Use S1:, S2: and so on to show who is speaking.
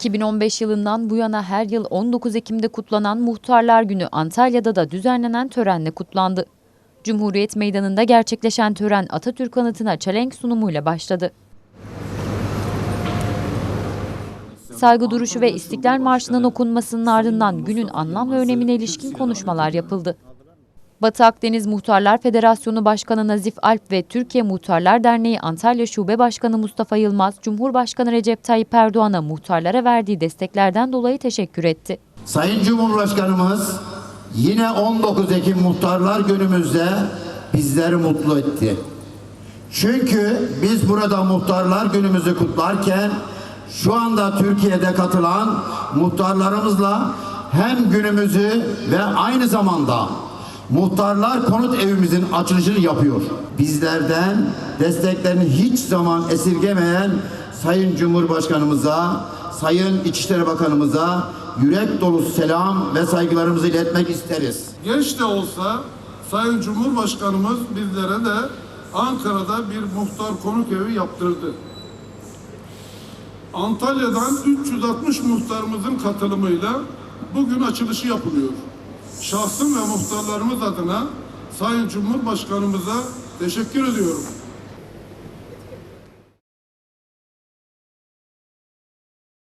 S1: 2015 yılından bu yana her yıl 19 Ekim'de kutlanan Muhtarlar Günü Antalya'da da düzenlenen törenle kutlandı. Cumhuriyet Meydanı'nda gerçekleşen tören Atatürk anıtına çelenk sunumuyla başladı. Saygı duruşu ve İstiklal Marşı'nın okunmasının ardından günün anlam ve önemine ilişkin konuşmalar yapıldı. Batı Akdeniz Muhtarlar Federasyonu Başkanı Nazif Alp ve Türkiye Muhtarlar Derneği Antalya Şube Başkanı Mustafa Yılmaz, Cumhurbaşkanı Recep Tayyip Erdoğan'a muhtarlara verdiği desteklerden dolayı teşekkür etti.
S2: Sayın Cumhurbaşkanımız yine 19 Ekim Muhtarlar Günümüzde bizleri mutlu etti. Çünkü biz burada Muhtarlar Günümüzü kutlarken şu anda Türkiye'de katılan muhtarlarımızla hem günümüzü ve aynı zamanda Muhtarlar Konut Evimizin açılışını yapıyor. Bizlerden desteklerini hiç zaman esirgemeyen Sayın Cumhurbaşkanımıza, Sayın İçişleri Bakanımıza yürek dolu selam ve saygılarımızı iletmek isteriz.
S3: Genç de olsa Sayın Cumhurbaşkanımız bizlere de Ankara'da bir muhtar konuk evi yaptırdı. Antalya'dan 360 muhtarımızın katılımıyla bugün açılışı yapılıyor. Şahsım ve muhtarlarımız adına Sayın Cumhurbaşkanımıza teşekkür ediyorum.